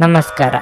ನಮಸ್ಕಾರ.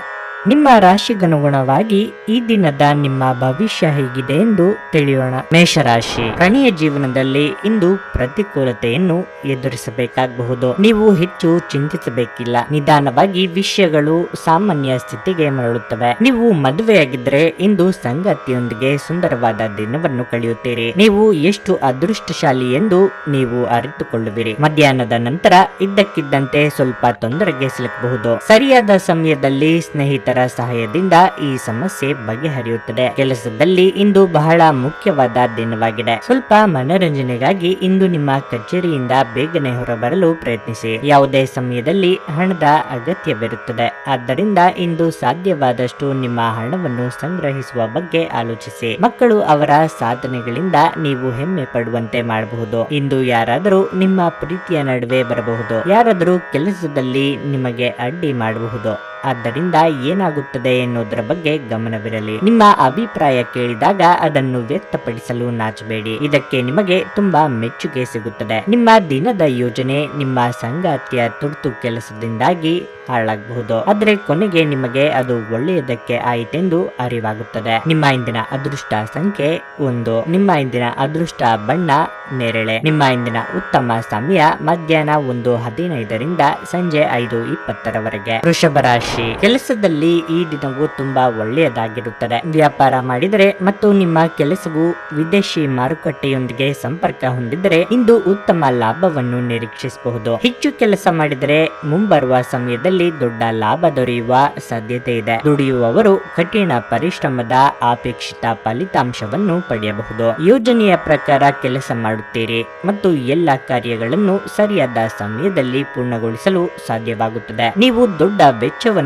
ನಿಮ್ಮ ರಾಶಿಗನುಗುಣವಾಗಿ ಈ ದಿನದ ನಿಮ್ಮ ಭವಿಷ್ಯ ಹೇಗಿದೆ ಎಂದು ತಿಳಿಯೋಣ. ಮೇಷರಾಶಿ. ಕಣಿಯ ಜೀವನದಲ್ಲಿ ಇಂದು ಪ್ರತಿಕೂಲತೆಯನ್ನು ಎದುರಿಸಬೇಕಾಗಬಹುದು. ನೀವು ಹೆಚ್ಚು ಚಿಂತಿಸಬೇಕಿಲ್ಲ. ನಿಧಾನವಾಗಿ ವಿಷಯಗಳು ಸಾಮಾನ್ಯ ಸ್ಥಿತಿಗೆ ಮರಳುತ್ತವೆ. ನೀವು ಮದುವೆಯಾಗಿದ್ರೆ ಇಂದು ಸಂಗತಿಯೊಂದಿಗೆ ಸುಂದರವಾದ ದಿನವನ್ನು ಕಳೆಯುತ್ತೀರಿ. ನೀವು ಎಷ್ಟು ಅದೃಷ್ಟಶಾಲಿ ಎಂದು ನೀವು ಅರಿತುಕೊಳ್ಳುವಿರಿ. ಮಧ್ಯಾಹ್ನದ ನಂತರ ಇದ್ದಕ್ಕಿದ್ದಂತೆ ಸ್ವಲ್ಪ ತೊಂದರೆಗೆ ಸಿಲುಕಬಹುದು. ಸರಿಯಾದ ಸಮಯದಲ್ಲಿ ಸ್ನೇಹಿತರ ಸಹಾಯದಿಂದ ಈ ಸಮಸ್ಯೆ ಬಗೆಹರಿಯುತ್ತದೆ. ಕೆಲಸದಲ್ಲಿ ಇಂದು ಬಹಳ ಮುಖ್ಯವಾದ ದಿನವಾಗಿದೆ. ಸ್ವಲ್ಪ ಮನರಂಜನೆಗಾಗಿ ಇಂದು ನಿಮ್ಮ ಕಚೇರಿಯಿಂದ ಬೇಗನೆ ಹೊರಬರಲು ಪ್ರಯತ್ನಿಸಿ. ಯಾವುದೇ ಸಮಯದಲ್ಲಿ ಹಣದ ಅಗತ್ಯವಿರುತ್ತದೆ. ಆದ್ದರಿಂದ ಇಂದು ಸಾಧ್ಯವಾದಷ್ಟು ನಿಮ್ಮ ಹಣವನ್ನು ಸಂಗ್ರಹಿಸುವ ಬಗ್ಗೆ ಆಲೋಚಿಸಿ. ಮಕ್ಕಳು ಅವರ ಸಾಧನೆಗಳಿಂದ ನೀವು ಹೆಮ್ಮೆ ಪಡುವಂತೆ ಮಾಡಬಹುದು. ಇಂದು ಯಾರಾದರೂ ನಿಮ್ಮ ಪ್ರೀತಿಯ ನಡುವೆ ಬರಬಹುದು. ಯಾರಾದರೂ ಕೆಲಸದಲ್ಲಿ ನಿಮಗೆ ಅಡ್ಡಿ ಮಾಡಬಹುದು. ಆದ್ದರಿಂದ ಏನಾಗುತ್ತದೆ ಎನ್ನುವುದರ ಬಗ್ಗೆ ಗಮನವಿರಲಿ. ನಿಮ್ಮ ಅಭಿಪ್ರಾಯ ಕೇಳಿದಾಗ ಅದನ್ನು ವ್ಯಕ್ತಪಡಿಸಲು ನಾಚಬೇಡಿ. ಇದಕ್ಕೆ ನಿಮಗೆ ತುಂಬಾ ಮೆಚ್ಚುಗೆ ಸಿಗುತ್ತದೆ. ನಿಮ್ಮ ದಿನದ ಯೋಜನೆ ನಿಮ್ಮ ಸಂಗಾತಿಯ ತುರ್ತು ಕೆಲಸದಿಂದಾಗಿ ಹಾಳಾಗಬಹುದು. ಆದ್ರೆ ಕೊನೆಗೆ ನಿಮಗೆ ಅದು ಒಳ್ಳೆಯದಕ್ಕೆ ಆಯಿತೆಂದು ಅರಿವಾಗುತ್ತದೆ. ನಿಮ್ಮ ಇಂದಿನ ಅದೃಷ್ಟ ಸಂಖ್ಯೆ ಒಂದು. ನಿಮ್ಮ ಇಂದಿನ ಅದೃಷ್ಟ ಬಣ್ಣ ನೇರಳೆ. ನಿಮ್ಮ ಇಂದಿನ ಉತ್ತಮ ಸಮಯ ಮಧ್ಯಾಹ್ನ ಒಂದು ಹದಿನೈದರಿಂದ ಸಂಜೆ ಐದು ಇಪ್ಪತ್ತರವರೆಗೆ. ವೃಷಭ ರಾಶಿ ಕೆಲಸದಲ್ಲಿ ಈ ದಿನವು ತುಂಬಾ ಒಳ್ಳೆಯದಾಗಿರುತ್ತದೆ. ವ್ಯಾಪಾರ ಮಾಡಿದರೆ ಮತ್ತು ನಿಮ್ಮ ಕೆಲಸವು ವಿದೇಶಿ ಮಾರುಕಟ್ಟೆಯೊಂದಿಗೆ ಸಂಪರ್ಕ ಹೊಂದಿದರೆ ಇಂದು ಉತ್ತಮ ಲಾಭವನ್ನು ನಿರೀಕ್ಷಿಸಬಹುದು. ಹೆಚ್ಚು ಕೆಲಸ ಮಾಡಿದರೆ ಮುಂಬರುವ ಸಮಯದಲ್ಲಿ ದೊಡ್ಡ ಲಾಭ ದೊರೆಯುವ ಸಾಧ್ಯತೆ ಇದೆ. ದುಡಿಯುವವರು ಕಠಿಣ ಪರಿಶ್ರಮದ ಅಪೇಕ್ಷಿತ ಫಲಿತಾಂಶವನ್ನು ಪಡೆಯಬಹುದು. ಯೋಜನೆಯ ಪ್ರಕಾರ ಕೆಲಸ ಮಾಡುತ್ತೀರಿ ಮತ್ತು ಎಲ್ಲ ಕಾರ್ಯಗಳನ್ನು ಸರಿಯಾದ ಸಮಯದಲ್ಲಿ ಪೂರ್ಣಗೊಳಿಸಲು ಸಾಧ್ಯವಾಗುತ್ತದೆ. ನೀವು ದೊಡ್ಡ ವೆಚ್ಚವನ್ನು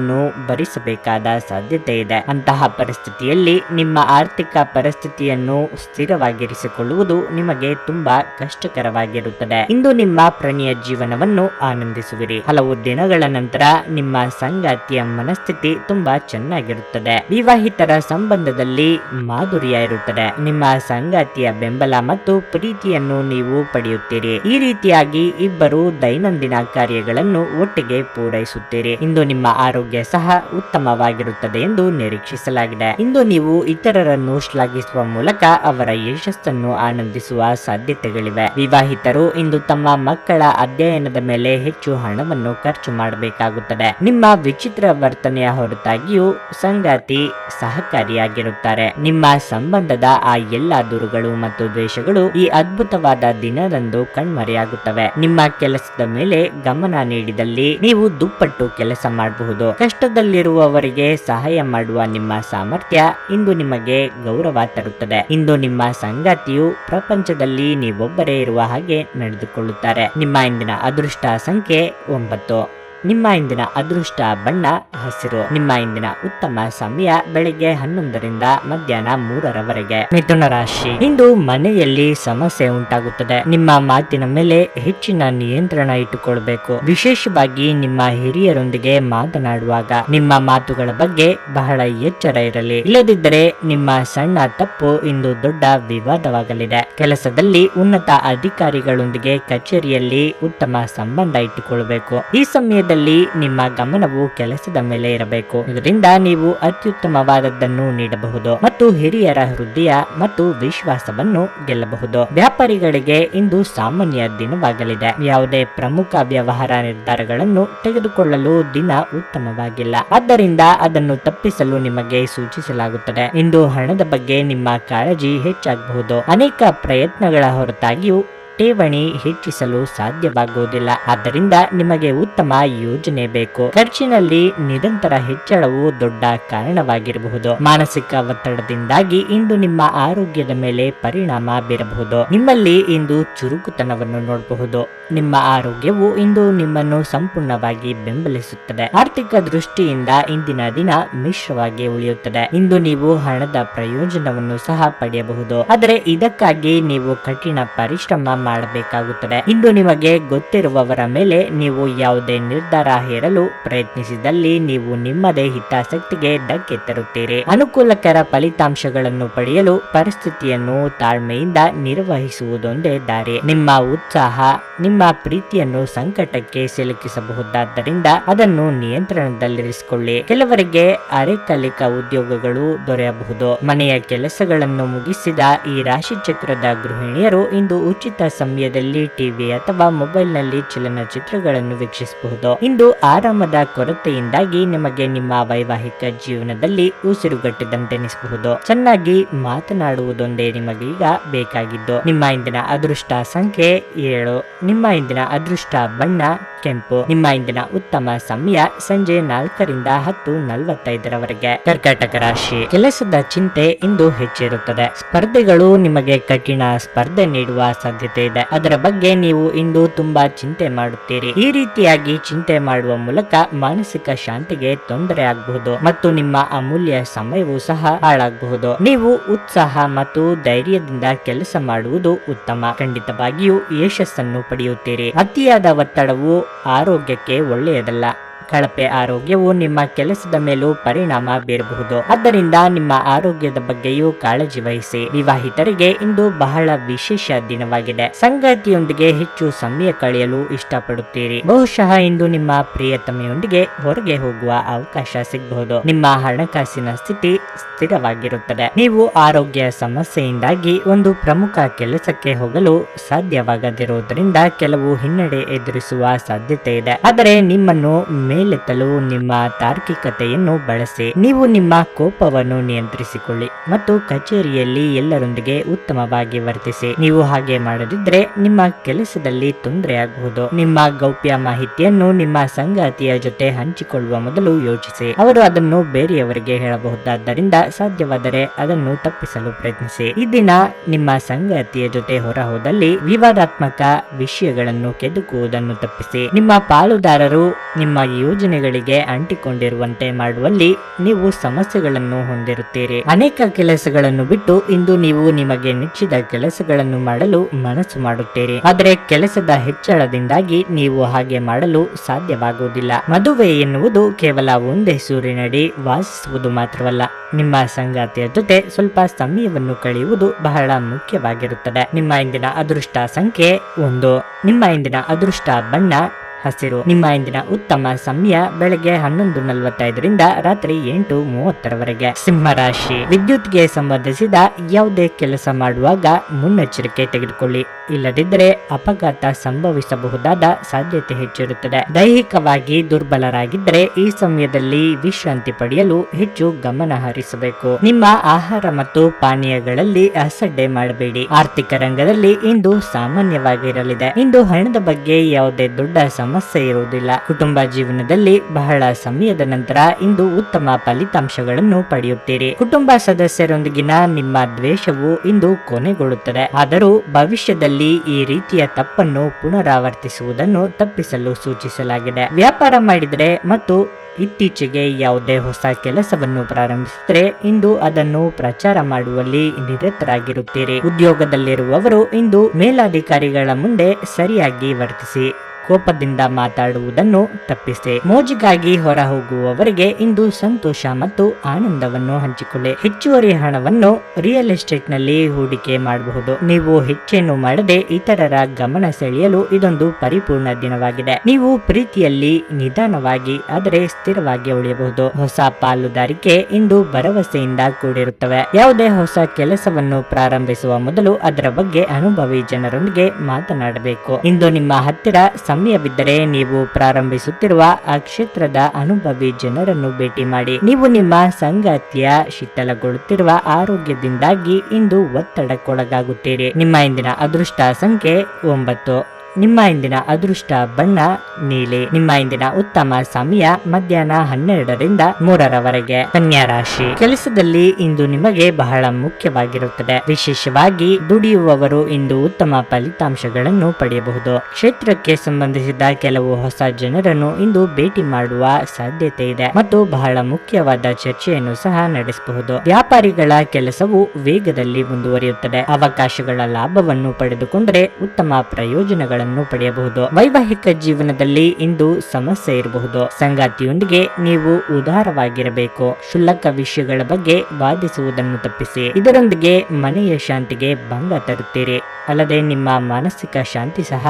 ಭರಿಸಬೇಕಾದ ಸಾಧ್ಯತೆ ಇದೆ. ಅಂತಹ ಪರಿಸ್ಥಿತಿಯಲ್ಲಿ ನಿಮ್ಮ ಆರ್ಥಿಕ ಪರಿಸ್ಥಿತಿಯನ್ನು ಸ್ಥಿರವಾಗಿರಿಸಿಕೊಳ್ಳುವುದು ನಿಮಗೆ ತುಂಬಾ ಕಷ್ಟಕರವಾಗಿರುತ್ತದೆ. ಇಂದು ನಿಮ್ಮ ಪ್ರಣಿಯ ಜೀವನವನ್ನು ಆನಂದಿಸುವಿರಿ. ಹಲವು ದಿನಗಳ ನಂತರ ನಿಮ್ಮ ಸಂಗಾತಿಯ ಮನಸ್ಥಿತಿ ತುಂಬಾ ಚೆನ್ನಾಗಿರುತ್ತದೆ. ವಿವಾಹಿತರ ಸಂಬಂಧದಲ್ಲಿ ಮಾಧುರ್ಯ ಇರುತ್ತದೆ. ನಿಮ್ಮ ಸಂಗಾತಿಯ ಬೆಂಬಲ ಮತ್ತು ಪ್ರೀತಿಯನ್ನು ನೀವು ಪಡೆಯುತ್ತೀರಿ. ಈ ರೀತಿಯಾಗಿ ಇಬ್ಬರು ದೈನಂದಿನ ಕಾರ್ಯಗಳನ್ನು ಒಟ್ಟಿಗೆ ಪೂರೈಸುತ್ತೀರಿ. ಇಂದು ನಿಮ್ಮ ಆರೋಗ್ಯ ಸಹ ಉತ್ತಮವಾಗಿರುತ್ತದೆ ಎಂದು ನಿರೀಕ್ಷಿಸಲಾಗಿದೆ. ಇಂದು ನೀವು ಇತರರನ್ನು ಶ್ಲಾಘಿಸುವ ಮೂಲಕ ಅವರ ಯಶಸ್ಸನ್ನು ಆನಂದಿಸುವ ಸಾಧ್ಯತೆಗಳಿವೆ. ವಿವಾಹಿತರು ಇಂದು ತಮ್ಮ ಮಕ್ಕಳ ಅಧ್ಯಯನದ ಮೇಲೆ ಹೆಚ್ಚು ಹಣವನ್ನು ಖರ್ಚು ಮಾಡಬೇಕಾಗುತ್ತದೆ. ನಿಮ್ಮ ವಿಚಿತ್ರ ವರ್ತನೆಯ ಹೊರತಾಗಿಯೂ ಸಂಗಾತಿ ಸಹಕಾರಿಯಾಗಿರುತ್ತಾರೆ. ನಿಮ್ಮ ಸಂಬಂಧದ ಆ ಎಲ್ಲಾ ದೂರುಗಳು ಮತ್ತು ದ್ವೇಷಗಳು ಈ ಅದ್ಭುತವಾದ ದಿನದಂದು ಕಣ್ಮರೆಯಾಗುತ್ತವೆ. ನಿಮ್ಮ ಕೆಲಸದ ಮೇಲೆ ಗಮನ ನೀಡಿದಲ್ಲಿ ನೀವು ದುಪ್ಪಟ್ಟು ಕೆಲಸ ಮಾಡಬಹುದು. ಕಷ್ಟದಲ್ಲಿರುವವರಿಗೆ ಸಹಾಯ ಮಾಡುವ ನಿಮ್ಮ ಸಾಮರ್ಥ್ಯ ಇಂದು ನಿಮಗೆ ಗೌರವ ತರುತ್ತದೆ. ಇಂದು ನಿಮ್ಮ ಸಂಗಾತಿಯು ಪ್ರಪಂಚದಲ್ಲಿ ನೀವೊಬ್ಬರೇ ಇರುವ ಹಾಗೆ ನಡೆದುಕೊಳ್ಳುತ್ತಾರೆ. ನಿಮ್ಮ ಇಂದಿನ ಅದೃಷ್ಟ ಸಂಖ್ಯೆ ಒಂಬತ್ತು. ನಿಮ್ಮ ಇಂದಿನ ಅದೃಷ್ಟ ಬಣ್ಣ ಹಸಿರು. ನಿಮ್ಮ ಇಂದಿನ ಉತ್ತಮ ಸಮಯ ಬೆಳಿಗ್ಗೆ ಹನ್ನೊಂದರಿಂದ ಮಧ್ಯಾಹ್ನ ಮೂರರವರೆಗೆ. ಮಿಥುನ ರಾಶಿ. ಇಂದು ಮನೆಯಲ್ಲಿ ಸಮಸ್ಯೆ ಉಂಟಾಗುತ್ತದೆ. ನಿಮ್ಮ ಮಾತಿನ ಮೇಲೆ ಹೆಚ್ಚಿನ ನಿಯಂತ್ರಣ ಇಟ್ಟುಕೊಳ್ಬೇಕು. ವಿಶೇಷವಾಗಿ ನಿಮ್ಮ ಹಿರಿಯರೊಂದಿಗೆ ಮಾತನಾಡುವಾಗ ನಿಮ್ಮ ಮಾತುಗಳ ಬಗ್ಗೆ ಬಹಳ ಎಚ್ಚರ ಇರಲಿ. ಇಲ್ಲದಿದ್ದರೆ ನಿಮ್ಮ ಸಣ್ಣ ತಪ್ಪು ಇಂದು ದೊಡ್ಡ ವಿವಾದವಾಗಲಿದೆ. ಕೆಲಸದಲ್ಲಿ ಉನ್ನತ ಅಧಿಕಾರಿಗಳೊಂದಿಗೆ ಕಚೇರಿಯಲ್ಲಿ ಉತ್ತಮ ಸಂಬಂಧ ಇಟ್ಟುಕೊಳ್ಬೇಕು. ಈ ಸಮಯದಲ್ಲಿ ನಿಮ್ಮ ಗಮನವು ಕೆಲಸದ ಮೇಲೆ ಇರಬೇಕು. ಇದರಿಂದ ನೀವು ಅತ್ಯುತ್ತಮವಾದದ್ದನ್ನು ನೀಡಬಹುದು ಮತ್ತು ಹಿರಿಯರ ಹೃದಯ ಮತ್ತು ವಿಶ್ವಾಸವನ್ನು ಗೆಲ್ಲಬಹುದು. ವ್ಯಾಪಾರಿಗಳಿಗೆ ಇಂದು ಸಾಮಾನ್ಯ ದಿನವಾಗಲಿದೆ. ಯಾವುದೇ ಪ್ರಮುಖ ವ್ಯವಹಾರ ನಿರ್ಧಾರಗಳನ್ನು ತೆಗೆದುಕೊಳ್ಳಲು ದಿನ ಉತ್ತಮವಾಗಿಲ್ಲ. ಆದ್ದರಿಂದ ಅದನ್ನು ತಪ್ಪಿಸಲು ನಿಮಗೆ ಸೂಚಿಸಲಾಗುತ್ತದೆ. ಇಂದು ಹಣದ ಬಗ್ಗೆ ನಿಮ್ಮ ಕಾಳಜಿ ಹೆಚ್ಚಾಗಬಹುದು. ಅನೇಕ ಪ್ರಯತ್ನಗಳ ಹೊರತಾಗಿಯೂ ಠೇವಣಿ ಹೆಚ್ಚಿಸಲು ಸಾಧ್ಯವಾಗುವುದಿಲ್ಲ. ಆದ್ದರಿಂದ ನಿಮಗೆ ಉತ್ತಮ ಯೋಜನೆ ಬೇಕು. ಖರ್ಚಿನಲ್ಲಿ ನಿರಂತರ ಹೆಚ್ಚಳವು ದೊಡ್ಡ ಕಾರಣವಾಗಿರಬಹುದು. ಮಾನಸಿಕ ಒತ್ತಡದಿಂದಾಗಿ ಇಂದು ನಿಮ್ಮ ಆರೋಗ್ಯದ ಮೇಲೆ ಪರಿಣಾಮ ಬೀರಬಹುದು. ನಿಮ್ಮಲ್ಲಿ ಇಂದು ಚುರುಕುತನವನ್ನು ನೋಡಬಹುದು. ನಿಮ್ಮ ಆರೋಗ್ಯವು ಇಂದು ನಿಮ್ಮನ್ನು ಸಂಪೂರ್ಣವಾಗಿ ಬೆಂಬಲಿಸುತ್ತದೆ. ಆರ್ಥಿಕ ದೃಷ್ಟಿಯಿಂದ ಇಂದಿನ ದಿನ ಮಿಶ್ರವಾಗಿ ಉಳಿಯುತ್ತದೆ. ಇಂದು ನೀವು ಹಣದ ಪ್ರಯೋಜನವನ್ನು ಸಹ ಪಡೆಯಬಹುದು. ಆದರೆ ಇದಕ್ಕಾಗಿ ನೀವು ಕಠಿಣ ಪರಿಶ್ರಮ ಮಾಡಬೇಕಾಗುತ್ತದೆ. ಇಂದು ನಿಮಗೆ ಗೊತ್ತಿರುವವರ ಮೇಲೆ ನೀವು ಯಾವುದೇ ನಿರ್ಧಾರ ಹೇರಲು ಪ್ರಯತ್ನಿಸಿದಲ್ಲಿ ನೀವು ನಿಮ್ಮದೇ ಹಿತಾಸಕ್ತಿಗೆ ಧಕ್ಕೆ ತರುತ್ತೀರಿ ಅನುಕೂಲಕರ ಫಲಿತಾಂಶಗಳನ್ನು ಪಡೆಯಲು ಪರಿಸ್ಥಿತಿಯನ್ನು ತಾಳ್ಮೆಯಿಂದ ನಿರ್ವಹಿಸುವುದೊಂದೇ ದಾರಿ. ನಿಮ್ಮ ಉತ್ಸಾಹ, ನಿಮ್ಮ ಪ್ರೀತಿಯನ್ನು ಸಂಕಟಕ್ಕೆ ಸಿಲುಕಿಸಬಹುದಾದ್ದರಿಂದ ಅದನ್ನು ನಿಯಂತ್ರಣದಲ್ಲಿರಿಸಿಕೊಳ್ಳಿ. ಕೆಲವರಿಗೆ ಅರೆಕಾಲಿಕ ಉದ್ಯೋಗಗಳು ದೊರೆಯಬಹುದು. ಮನೆಯ ಕೆಲಸಗಳನ್ನು ಮುಗಿಸಿದ ಈ ರಾಶಿ ಚಕ್ರದ ಗೃಹಿಣಿಯರು ಇಂದು ಉಚಿತ ಸಮಯದಲ್ಲಿ ಟಿವಿ ಅಥವಾ ಮೊಬೈಲ್ನಲ್ಲಿ ಚಲನಚಿತ್ರಗಳನ್ನು ವೀಕ್ಷಿಸಬಹುದು. ಇಂದು ಆರಾಮದ ಕೊರತೆಯಿಂದಾಗಿ ನಿಮಗೆ ನಿಮ್ಮ ವೈವಾಹಿಕ ಜೀವನದಲ್ಲಿ ಉಸಿರುಗಟ್ಟಿದಂತೆನಿಸಬಹುದು. ಚೆನ್ನಾಗಿ ಮಾತನಾಡುವುದೊಂದೇ ನಿಮಗೀಗ ಬೇಕಾಗಿದ್ದು. ನಿಮ್ಮ ಇಂದಿನ ಅದೃಷ್ಟ ಸಂಖ್ಯೆ ಏಳು. ನಿಮ್ಮ ಇಂದಿನ ಅದೃಷ್ಟ ಬಣ್ಣ ಕೆಂಪು. ನಿಮ್ಮ ಇಂದಿನ ಉತ್ತಮ ಸಮಯ ಸಂಜೆ ನಾಲ್ಕರಿಂದ ಹತ್ತು ನಲವತ್ತೈದರವರೆಗೆ. ಕರ್ಕಾಟಕ ರಾಶಿ. ಕೆಲಸದ ಚಿಂತೆ ಇಂದು ಹೆಚ್ಚಿರುತ್ತದೆ. ಸ್ಪರ್ಧೆಗಳು ನಿಮಗೆ ಕಠಿಣ ಸ್ಪರ್ಧೆ ನೀಡುವ ಸಾಧ್ಯತೆ ಇದೆ ಅದರ ಬಗ್ಗೆ ನೀವು ಇಂದು ತುಂಬಾ ಚಿಂತೆ ಮಾಡುತ್ತೀರಿ. ಈ ರೀತಿಯಾಗಿ ಚಿಂತೆ ಮಾಡುವ ಮೂಲಕ ಮಾನಸಿಕ ಶಾಂತಿಗೆ ತೊಂದರೆ ಆಗಬಹುದು ಮತ್ತು ನಿಮ್ಮ ಅಮೂಲ್ಯ ಸಮಯವೂ ಸಹ ಹಾಳಾಗಬಹುದು. ನೀವು ಉತ್ಸಾಹ ಮತ್ತು ಧೈರ್ಯದಿಂದ ಕೆಲಸ ಮಾಡುವುದು ಉತ್ತಮ. ಖಂಡಿತವಾಗಿಯೂ ಯಶಸ್ಸನ್ನು ಪಡೆಯುತ್ತೀರಿ. ಅತಿಯಾದ ಒತ್ತಡವು ಆರೋಗ್ಯಕ್ಕೆ ಒಳ್ಳೆಯದಲ್ಲ. ಕಳಪೆ ಆರೋಗ್ಯವು ನಿಮ್ಮ ಕೆಲಸದ ಮೇಲೂ ಪರಿಣಾಮ ಬೀರಬಹುದು. ಆದ್ದರಿಂದ ನಿಮ್ಮ ಆರೋಗ್ಯದ ಬಗ್ಗೆಯೂ ಕಾಳಜಿ ವಹಿಸಿ. ವಿವಾಹಿತರಿಗೆ ಇಂದು ಬಹಳ ವಿಶೇಷ ದಿನವಾಗಿದೆ. ಸಂಗಾತಿಯೊಂದಿಗೆ ಹೆಚ್ಚು ಸಮಯ ಕಳೆಯಲು ಇಷ್ಟಪಡುತ್ತೀರಿ. ಬಹುಶಃ ಇಂದು ನಿಮ್ಮ ಪ್ರಿಯತಮೆಯೊಂದಿಗೆ ಹೊರಗೆ ಹೋಗುವ ಅವಕಾಶ ಸಿಗಬಹುದು. ನಿಮ್ಮ ಹಣಕಾಸಿನ ಸ್ಥಿತಿ ಸ್ಥಿರವಾಗಿರುತ್ತದೆ. ನೀವು ಆರೋಗ್ಯ ಸಮಸ್ಯೆಯಿಂದಾಗಿ ಒಂದು ಪ್ರಮುಖ ಕೆಲಸಕ್ಕೆ ಹೋಗಲು ಸಾಧ್ಯವಾಗದಿರುವುದರಿಂದ ಕೆಲವು ಹಿನ್ನಡೆ ಎದುರಿಸುವ ಸಾಧ್ಯತೆ ಇದೆ. ಆದರೆ ನಿಮ್ಮನ್ನು ಮೇಲೆತ್ತಲು ನಿಮ್ಮ ತಾರ್ಕಿಕತೆಯನ್ನು ಬಳಸಿ. ನೀವು ನಿಮ್ಮ ಕೋಪವನ್ನು ನಿಯಂತ್ರಿಸಿಕೊಳ್ಳಿ ಮತ್ತು ಕಚೇರಿಯಲ್ಲಿ ಎಲ್ಲರೊಂದಿಗೆ ಉತ್ತಮವಾಗಿ ವರ್ತಿಸಿ. ನೀವು ಹಾಗೆ ಮಾಡದಿದ್ರೆ ನಿಮ್ಮ ಕೆಲಸದಲ್ಲಿ ತೊಂದರೆಯಾಗುವುದು. ನಿಮ್ಮ ಗೌಪ್ಯ ಮಾಹಿತಿಯನ್ನು ನಿಮ್ಮ ಸಂಗಾತಿಯ ಜೊತೆ ಹಂಚಿಕೊಳ್ಳುವ ಮೊದಲು ಯೋಚಿಸಿ. ಅವರು ಅದನ್ನು ಬೇರೆಯವರಿಗೆ ಹೇಳಬಹುದಾದ್ದರಿಂದ ಸಾಧ್ಯವಾದರೆ ಅದನ್ನು ತಪ್ಪಿಸಲು ಪ್ರಯತ್ನಿಸಿ. ಈ ದಿನ ನಿಮ್ಮ ಸಂಗಾತಿಯ ಜೊತೆ ಹೊರಹೋದಲ್ಲಿ ವಿವಾದಾತ್ಮಕ ವಿಷಯಗಳನ್ನು ಕೆದುಕುವುದನ್ನು ತಪ್ಪಿಸಿ. ನಿಮ್ಮ ಪಾಲುದಾರರು ನಿಮ್ಮ ಯೋಜನೆಗಳಿಗೆ ಅಂಟಿಕೊಂಡಿರುವಂತೆ ಮಾಡುವಲ್ಲಿ ನೀವು ಸಮಸ್ಯೆಗಳನ್ನು ಹೊಂದಿರುತ್ತೀರಿ. ಅನೇಕ ಕೆಲಸಗಳನ್ನು ಬಿಟ್ಟು ಇಂದು ನೀವು ನಿಮಗೆ ನೆಚ್ಚಿದ ಕೆಲಸಗಳನ್ನು ಮಾಡಲು ಮನಸ್ಸು ಮಾಡುತ್ತೀರಿ. ಆದರೆ ಕೆಲಸದ ಹೆಚ್ಚಳದಿಂದಾಗಿ ನೀವು ಹಾಗೆ ಮಾಡಲು ಸಾಧ್ಯವಾಗುವುದಿಲ್ಲ. ಮದುವೆ ಎನ್ನುವುದು ಕೇವಲ ಒಂದೇ ಸೂರಿನಡಿ ವಾಸಿಸುವುದು ಮಾತ್ರವಲ್ಲ. ನಿಮ್ಮ ಸಂಗಾತಿಯ ಜೊತೆ ಸ್ವಲ್ಪ ಸಮಯವನ್ನು ಕಳೆಯುವುದು ಬಹಳ ಮುಖ್ಯವಾಗಿರುತ್ತದೆ. ನಿಮ್ಮ ಇಂದಿನ ಅದೃಷ್ಟ ಸಂಖ್ಯೆ ಒಂದು. ನಿಮ್ಮ ಇಂದಿನ ಅದೃಷ್ಟ ಬಣ್ಣ ಹಸಿರು. ನಿಮ್ಮ ಇಂದಿನ ಉತ್ತಮ ಸಮಯ ಬೆಳಗ್ಗೆ ಹನ್ನೊಂದು ನಲವತ್ತೈದರಿಂದ ರಾತ್ರಿ ಎಂಟು ಮೂವತ್ತರವರೆಗೆ. ಸಿಂಹ ರಾಶಿ. ವಿದ್ಯುತ್ಗೆ ಸಂಬಂಧಿಸಿದ ಯಾವುದೇ ಕೆಲಸ ಮಾಡುವಾಗ ಮುನ್ನೆಚ್ಚರಿಕೆ ತೆಗೆದುಕೊಳ್ಳಿ. ಇಲ್ಲದಿದ್ದರೆ ಅಪಘಾತ ಸಂಭವಿಸಬಹುದಾದ ಸಾಧ್ಯತೆ ಹೆಚ್ಚಿರುತ್ತದೆ. ದೈಹಿಕವಾಗಿ ದುರ್ಬಲರಾಗಿದ್ದರೆ ಈ ಸಮಯದಲ್ಲಿ ವಿಶ್ರಾಂತಿ ಪಡೆಯಲು ಹೆಚ್ಚು ಗಮನ ಹರಿಸಬೇಕು. ನಿಮ್ಮ ಆಹಾರ ಮತ್ತು ಪಾನೀಯಗಳಲ್ಲಿ ಅಸಡ್ಡೆ ಮಾಡಬೇಡಿ. ಆರ್ಥಿಕ ರಂಗದಲ್ಲಿ ಇಂದು ಸಾಮಾನ್ಯವಾಗಿರಲಿದೆ. ಇಂದು ಹಣದ ಬಗ್ಗೆ ಯಾವುದೇ ದೊಡ್ಡ ಸಮಸ್ಯೆ ಇರುವುದಿಲ್ಲ ಕುಟುಂಬ ಜೀವನದಲ್ಲಿ ಬಹಳ ಸಮಯದ ನಂತರ ಇಂದು ಉತ್ತಮ ಫಲಿತಾಂಶಗಳನ್ನು ಪಡೆಯುತ್ತೀರಿ. ಕುಟುಂಬ ಸದಸ್ಯರೊಂದಿಗಿನ ನಿಮ್ಮ ದ್ವೇಷವು ಇಂದು ಕೊನೆಗೊಳ್ಳುತ್ತದೆ. ಆದರೂ ಭವಿಷ್ಯದಲ್ಲಿ ಈ ರೀತಿಯ ತಪ್ಪನ್ನು ಪುನರಾವರ್ತಿಸುವುದನ್ನು ತಪ್ಪಿಸಲು ಸೂಚಿಸಲಾಗಿದೆ. ವ್ಯಾಪಾರ ಮಾಡಿದರೆ ಮತ್ತು ಇತ್ತೀಚೆಗೆ ಯಾವುದೇ ಹೊಸ ಕೆಲಸವನ್ನು ಪ್ರಾರಂಭಿಸಿದರೆ ಇಂದು ಅದನ್ನು ಪ್ರಚಾರ ಮಾಡುವಲ್ಲಿ ನಿರತರಾಗಿರುತ್ತೀರಿ. ಉದ್ಯೋಗದಲ್ಲಿರುವವರು ಇಂದು ಮೇಲಾಧಿಕಾರಿಗಳ ಮುಂದೆ ಸರಿಯಾಗಿ ವರ್ತಿಸಿ. ಕೋಪದಿಂದ ಮಾತಾಡುವುದನ್ನು ತಪ್ಪಿಸಿ. ಮೋಜಿಗಾಗಿ ಹೊರ ಹೋಗುವವರಿಗೆ ಇಂದು ಸಂತೋಷ ಮತ್ತು ಆನಂದವನ್ನು ಹಂಚಿಕೊಳ್ಳಿ. ಹೆಚ್ಚುವರಿ ಹಣವನ್ನು ರಿಯಲ್ ಎಸ್ಟೇಟ್ನಲ್ಲಿ ಹೂಡಿಕೆ ಮಾಡಬಹುದು. ನೀವು ಹೆಚ್ಚೇನು ಮಾಡದೆ ಇತರರ ಗಮನ ಸೆಳೆಯಲು ಇದೊಂದು ಪರಿಪೂರ್ಣ ದಿನವಾಗಿದೆ. ನೀವು ಪ್ರೀತಿಯಲ್ಲಿ ನಿಧಾನವಾಗಿ ಆದರೆ ಸ್ಥಿರವಾಗಿ ಉಳಿಯಬಹುದು. ಹೊಸ ಪಾಲುದಾರಿಕೆ ಇಂದು ಭರವಸೆಯಿಂದ ಕೂಡಿರುತ್ತವೆ. ಯಾವುದೇ ಹೊಸ ಕೆಲಸವನ್ನು ಪ್ರಾರಂಭಿಸುವ ಮೊದಲು ಅದರ ಬಗ್ಗೆ ಅನುಭವಿ ಜನರೊಂದಿಗೆ ಮಾತನಾಡಬೇಕು. ಇಂದು ನಿಮ್ಮ ಹತ್ತಿರ ಸಮಯವಿದ್ದರೆ ನೀವು ಪ್ರಾರಂಭಿಸುತ್ತಿರುವ ಆ ಕ್ಷೇತ್ರದ ಅನುಭವಿ ಜನರನ್ನು ಭೇಟಿ ಮಾಡಿ. ನೀವು ನಿಮ್ಮ ಸಂಗಾತಿಯ ಶಿಥಲಗೊಳ್ಳುತ್ತಿರುವ ಆರೋಗ್ಯದಿಂದಾಗಿ ಇಂದು ಒತ್ತಡಕ್ಕೊಳಗಾಗುತ್ತೀರಿ. ನಿಮ್ಮ ಇಂದಿನ ಅದೃಷ್ಟ ಸಂಖ್ಯೆ ಒಂಬತ್ತು. ನಿಮ್ಮ ಇಂದಿನ ಅದೃಷ್ಟ ಬಣ್ಣ, ನೀಲಿ. ನಿಮ್ಮ ಇಂದಿನ ಉತ್ತಮ ಸಮಯ ಮಧ್ಯಾಹ್ನ ಹನ್ನೆರಡರಿಂದ ಮೂರರವರೆಗೆ. ಕನ್ಯಾ ರಾಶಿ. ಕೆಲಸದಲ್ಲಿ ಇಂದು ನಿಮಗೆ ಬಹಳ ಮುಖ್ಯವಾಗಿರುತ್ತದೆ. ವಿಶೇಷವಾಗಿ ದುಡಿಯುವವರು ಇಂದು ಉತ್ತಮ ಫಲಿತಾಂಶಗಳನ್ನು ಪಡೆಯಬಹುದು. ಕ್ಷೇತ್ರಕ್ಕೆ ಸಂಬಂಧಿಸಿದ ಕೆಲವು ಹೊಸ ಜನರನ್ನು ಇಂದು ಭೇಟಿ ಮಾಡುವ ಸಾಧ್ಯತೆ ಇದೆ ಮತ್ತು ಬಹಳ ಮುಖ್ಯವಾದ ಚರ್ಚೆಯನ್ನು ಸಹ ನಡೆಸಬಹುದು. ವ್ಯಾಪಾರಿಗಳ ಕೆಲಸವು ವೇಗದಲ್ಲಿ ಮುಂದುವರಿಯುತ್ತದೆ. ಅವಕಾಶಗಳ ಲಾಭವನ್ನು ಪಡೆದುಕೊಂಡರೆ ಉತ್ತಮ ಪ್ರಯೋಜನಗಳನ್ನು ಪಡೆಯಬಹುದು. ವೈವಾಹಿಕ ಜೀವನದಲ್ಲಿ ಇಂದು ಸಮಸ್ಯೆ ಇರಬಹುದು. ಸಂಗಾತಿಯೊಂದಿಗೆ ನೀವು ಉದಾರವಾಗಿರಬೇಕು. ಕ್ಷುಲ್ಲಕ ವಿಷಯಗಳ ಬಗ್ಗೆ ವಾದಿಸುವುದನ್ನು ತಪ್ಪಿಸಿ. ಇದರೊಂದಿಗೆ ಮನೆಯ ಶಾಂತಿಗೆ ಭಂಗ ತರುತ್ತೀರಿ. ಅಲ್ಲದೆ ನಿಮ್ಮ ಮಾನಸಿಕ ಶಾಂತಿ ಸಹ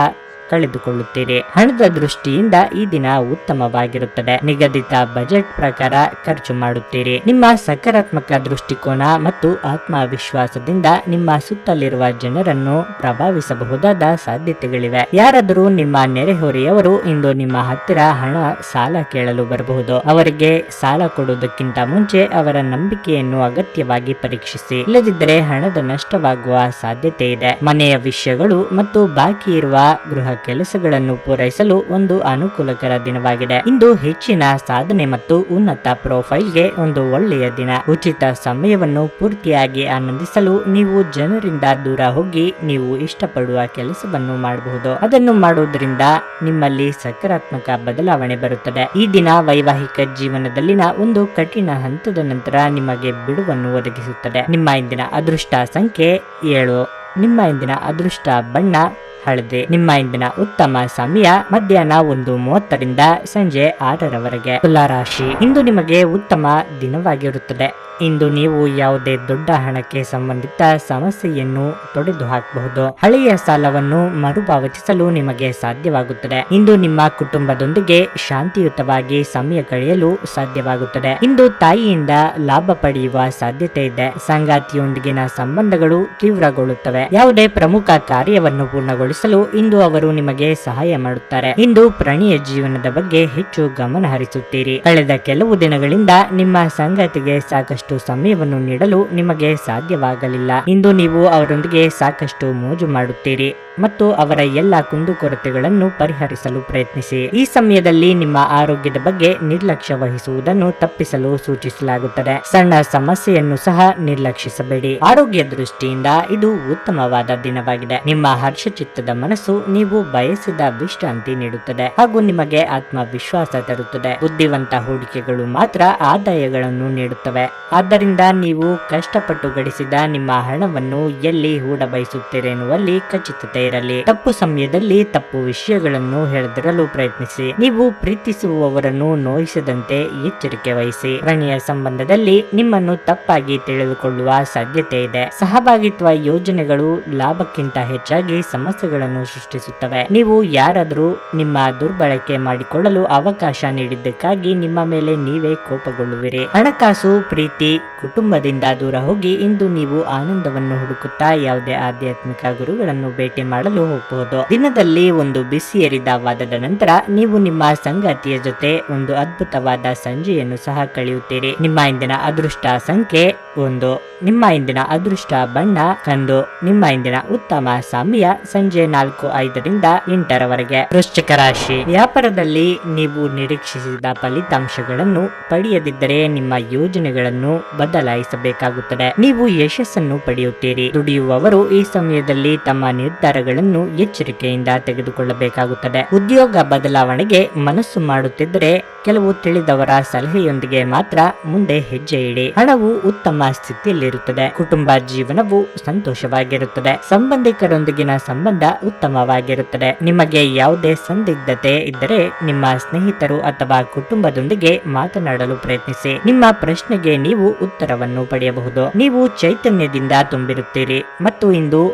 ಕಳೆದುಕೊಳ್ಳುತ್ತೀರಿ ಹಣದ ದೃಷ್ಟಿಯಿಂದ ಈ ದಿನ ಉತ್ತಮವಾಗಿರುತ್ತದೆ. ನಿಗದಿತ ಬಜೆಟ್ ಪ್ರಕಾರ ಖರ್ಚು ಮಾಡುತ್ತೀರಿ ನಿಮ್ಮ ಸಕಾರಾತ್ಮಕ ದೃಷ್ಟಿಕೋನ ಮತ್ತು ಆತ್ಮವಿಶ್ವಾಸದಿಂದ ನಿಮ್ಮ ಸುತ್ತಲಿರುವ ಜನರನ್ನು ಪ್ರಭಾವಿಸಬಹುದಾದ ಸಾಧ್ಯತೆಗಳಿವೆ. ಯಾರಾದರೂ ನಿಮ್ಮ ನೆರೆಹೊರೆಯವರು ಇಂದು ನಿಮ್ಮ ಹತ್ತಿರ ಹಣ, ಸಾಲ ಕೇಳಲು ಬರಬಹುದು. ಅವರಿಗೆ ಸಾಲ ಕೊಡುವುದಕ್ಕಿಂತ ಮುಂಚೆ ಅವರ ನಂಬಿಕೆಯನ್ನು ಅಗತ್ಯವಾಗಿ ಪರೀಕ್ಷಿಸಿ. ಇಲ್ಲದಿದ್ದರೆ ಹಣದ ನಷ್ಟವಾಗುವ ಸಾಧ್ಯತೆ ಇದೆ. ಮನೆಯ ವಿಷಯಗಳು ಮತ್ತು ಬಾಕಿ ಇರುವ ಗೃಹ ಕೆಲಸಗಳನ್ನು ಪೂರೈಸಲು ಒಂದು ಅನುಕೂಲಕರ ದಿನವಾಗಿದೆ. ಇಂದು ಹೆಚ್ಚಿನ ಸಾಧನೆ ಮತ್ತು ಉನ್ನತ ಪ್ರೊಫೈಲ್ಗೆ ಒಂದು ಒಳ್ಳೆಯ ದಿನ. ಉಚಿತ ಸಮಯವನ್ನು ಪೂರ್ತಿಯಾಗಿ ಆನಂದಿಸಲು ನೀವು ಜನರಿಂದ ದೂರ ಹೋಗಿ ನೀವು ಇಷ್ಟಪಡುವ ಕೆಲಸವನ್ನು ಮಾಡಬಹುದು. ಅದನ್ನು ಮಾಡುವುದರಿಂದ ನಿಮ್ಮಲ್ಲಿ ಸಕಾರಾತ್ಮಕ ಬದಲಾವಣೆ ಬರುತ್ತದೆ. ಈ ದಿನ ವೈವಾಹಿಕ ಜೀವನದಲ್ಲಿನ ಒಂದು ಕಠಿಣ ಹಂತದ ನಂತರ ನಿಮಗೆ ಬಿಡುವನ್ನು ಒದಗಿಸುತ್ತದೆ. ನಿಮ್ಮ ಇಂದಿನ ಅದೃಷ್ಟ ಸಂಖ್ಯೆ ಏಳು. ನಿಮ್ಮ ಇಂದಿನ ಅದೃಷ್ಟ ಬಣ್ಣ ಹಳದಿ. ನಿಮ್ಮ ಇಂದಿನ ಉತ್ತಮ ಸಮಯ ಮಧ್ಯಾಹ್ನ ಒಂದು ಮೂವತ್ತರಿಂದ ಸಂಜೆ ಆರರವರೆಗೆ. ತುಲಾರಾಶಿ. ಇಂದು ನಿಮಗೆ ಉತ್ತಮ ದಿನವಾಗಿರುತ್ತದೆ. ಇಂದು ನೀವು ಯಾವುದೇ ದೊಡ್ಡ ಹಣಕ್ಕೆ ಸಂಬಂಧಿತ ಸಮಸ್ಯೆಯನ್ನು ತೊಡೆದು ಹಾಕಬಹುದು. ಹಳೆಯ ಸಾಲವನ್ನು ಮರುಪಾವತಿಸಲು ನಿಮಗೆ ಸಾಧ್ಯವಾಗುತ್ತದೆ. ಇಂದು ನಿಮ್ಮ ಕುಟುಂಬದೊಂದಿಗೆ ಶಾಂತಿಯುತವಾಗಿ ಸಮಯ ಕಳೆಯಲು ಸಾಧ್ಯವಾಗುತ್ತದೆ. ಇಂದು ತಾಯಿಯಿಂದ ಲಾಭ ಪಡೆಯುವ ಸಾಧ್ಯತೆ ಇದೆ. ಸಂಗಾತಿಯೊಂದಿಗಿನ ಸಂಬಂಧಗಳು ತೀವ್ರಗೊಳ್ಳುತ್ತವೆ. ಯಾವುದೇ ಪ್ರಮುಖ ಕಾರ್ಯವನ್ನು ಪೂರ್ಣಗೊಳಿಸಲು ಇಂದು ಅವರು ನಿಮಗೆ ಸಹಾಯ ಮಾಡುತ್ತಾರೆ. ಇಂದು ಪ್ರಣಿಯ ಜೀವನದ ಬಗ್ಗೆ ಹೆಚ್ಚು ಗಮನ ಹರಿಸುತ್ತೀರಿ ಕಳೆದ ಕೆಲವು ದಿನಗಳಿಂದ ನಿಮ್ಮ ಸಂಗಾತಿಗೆ ಸಾಕಷ್ಟು ಸಮಯವನ್ನು ನೀಡಲು ನಿಮಗೆ ಸಾಧ್ಯವಾಗಲಿಲ್ಲ. ಇಂದು ನೀವು ಅವರೊಂದಿಗೆ ಸಾಕಷ್ಟು ಮೋಜು ಮಾಡುತ್ತೀರಿ. ಮತ್ತು ಅವರ ಎಲ್ಲ ಕುಂದುಕೊರತೆಗಳನ್ನು ಪರಿಹರಿಸಲು ಪ್ರಯತ್ನಿಸಿ. ಈ ಸಮಯದಲ್ಲಿ ನಿಮ್ಮ ಆರೋಗ್ಯದ ಬಗ್ಗೆ ನಿರ್ಲಕ್ಷ್ಯ ವಹಿಸುವುದನ್ನು ತಪ್ಪಿಸಲು ಸೂಚಿಸಲಾಗುತ್ತದೆ. ಸಣ್ಣ ಸಮಸ್ಯೆಯನ್ನು ಸಹ ನಿರ್ಲಕ್ಷಿಸಬೇಡಿ. ಆರೋಗ್ಯ ದೃಷ್ಟಿಯಿಂದ ಇದು ಉತ್ತಮವಾದ ದಿನವಾಗಿದೆ. ನಿಮ್ಮ ಹರ್ಷಚಿತ್ತದ ಮನಸ್ಸು ನೀವು ಬಯಸಿದ ವಿಶ್ರಾಂತಿ ನೀಡುತ್ತದೆ ಹಾಗೂ ನಿಮಗೆ ಆತ್ಮವಿಶ್ವಾಸ ತರುತ್ತದೆ. ಬುದ್ಧಿವಂತ ಹೂಡಿಕೆಗಳು ಮಾತ್ರ ಆದಾಯಗಳನ್ನು ನೀಡುತ್ತವೆ. ಆದ್ದರಿಂದ ನೀವು ಕಷ್ಟಪಟ್ಟು ಗಳಿಸಿದ ನಿಮ್ಮ ಹಣವನ್ನು ಎಲ್ಲಿ ಹೂಡ ಬಯಸುತ್ತೀರಿ ಎನ್ನುವಲ್ಲಿ ಖಚಿತತೆ ಇರಲಿ. ತಪ್ಪು ಸಮಯದಲ್ಲಿ ತಪ್ಪು ವಿಷಯಗಳನ್ನು ಹೇಳದಿರಲು ಪ್ರಯತ್ನಿಸಿ. ನೀವು ಪ್ರೀತಿಸುವವರನ್ನು ನೋಯಿಸದಂತೆ ಎಚ್ಚರಿಕೆ ವಹಿಸಿ. ಪ್ರಣಯ ಸಂಬಂಧದಲ್ಲಿ ನಿಮ್ಮನ್ನು ತಪ್ಪಾಗಿ ತಿಳಿದುಕೊಳ್ಳುವ ಸಾಧ್ಯತೆ ಇದೆ. ಸಹಭಾಗಿತ್ವ ಯೋಜನೆಗಳು ಲಾಭಕ್ಕಿಂತ ಹೆಚ್ಚಾಗಿ ಸಮಸ್ಯೆಗಳನ್ನು ಸೃಷ್ಟಿಸುತ್ತವೆ. ನೀವು ಯಾರಾದರೂ ನಿಮ್ಮ ದುರ್ಬಳಕೆ ಮಾಡಿಕೊಳ್ಳಲು ಅವಕಾಶ ನೀಡಿದ್ದಕ್ಕಾಗಿ ನಿಮ್ಮ ಮೇಲೆ ನೀವೇ ಕೋಪಗೊಳ್ಳುವಿರಿ. ಹಣಕಾಸು, ಪ್ರೀತಿ, ಕುಟುಂಬದಿಂದ ದೂರ ಹೋಗಿ ಇಂದು ನೀವು ಆನಂದವನ್ನು ಹುಡುಕುತ್ತಾ ಯಾವುದೇ ಆಧ್ಯಾತ್ಮಿಕ ಗುರುಗಳನ್ನು ಭೇಟಿ ಮಾಡಲು ಹೋಗಬಹುದು ದಿನದಲ್ಲಿ ಒಂದು ಬಿಸಿ ವಾದದ ನಂತರ ನೀವು ನಿಮ್ಮ ಸಂಗಾತಿಯ ಜೊತೆ ಒಂದು ಅದ್ಭುತವಾದ ಸಂಜೆಯನ್ನು ಸಹ ಕಳೆಯುತ್ತೀರಿ. ನಿಮ್ಮ ಇಂದಿನ ಅದೃಷ್ಟ ಸಂಖ್ಯೆ ಒಂದು. ನಿಮ್ಮ ಇಂದಿನ ಅದೃಷ್ಟ ಬಣ್ಣ ಕಂದು. ನಿಮ್ಮ ಇಂದಿನ ಉತ್ತಮ ಸಮಯ ಸಂಜೆ ನಾಲ್ಕು ಐದರಿಂದ ಎಂಟರವರೆಗೆ. ವೃಶ್ಚಿಕ ರಾಶಿ. ವ್ಯಾಪಾರದಲ್ಲಿ ನೀವು ನಿರೀಕ್ಷಿಸಿದ ಫಲಿತಾಂಶಗಳನ್ನು ಪಡೆಯದಿದ್ದರೆ ನಿಮ್ಮ ಯೋಜನೆಗಳನ್ನು ಬದಲಾಯಿಸಬೇಕಾಗುತ್ತದೆ. ನೀವು ಯಶಸ್ಸನ್ನು ಪಡೆಯುತ್ತೀರಿ. ದುಡಿಯುವವರು ಈ ಸಮಯದಲ್ಲಿ ತಮ್ಮ ನಿರ್ಧಾರಗಳನ್ನು ಎಚ್ಚರಿಕೆಯಿಂದ ತೆಗೆದುಕೊಳ್ಳಬೇಕಾಗುತ್ತದೆ. ಉದ್ಯೋಗ ಬದಲಾವಣೆಗೆ ಮನಸ್ಸು ಮಾಡುತ್ತಿದ್ದರೆ ಕೆಲವು ತಿಳಿದವರ ಸಲಹೆಯೊಂದಿಗೆ ಮಾತ್ರ ಮುಂದೆ ಹೆಜ್ಜೆ ಇಡಿ. ಹಣವು ಉತ್ತಮ ಸ್ಥಿತಿಯಲ್ಲಿರುತ್ತದೆ. ಕುಟುಂಬ ಜೀವನವು ಸಂತೋಷವಾಗಿರುತ್ತದೆ. ಸಂಬಂಧಿಕರೊಂದಿಗಿನ ಸಂಬಂಧ ಉತ್ತಮವಾಗಿರುತ್ತದೆ. ನಿಮಗೆ ಯಾವುದೇ ಸಂದಿಗ್ಧತೆ ಇದ್ದರೆ ನಿಮ್ಮ ಸ್ನೇಹಿತರು ಅಥವಾ ಕುಟುಂಬದೊಂದಿಗೆ ಮಾತನಾಡಲು ಪ್ರಯತ್ನಿಸಿ. ನಿಮ್ಮ ಪ್ರಶ್ನೆಗೆ ನೀವು ಉತ್ತರವನ್ನು ಪಡೆಯಬಹುದು. ನೀವು ಚೈತನ್ಯದಿಂದ ತುಂಬಿರುತ್ತೀರಿ. ಮತ್ತು ಇಂದು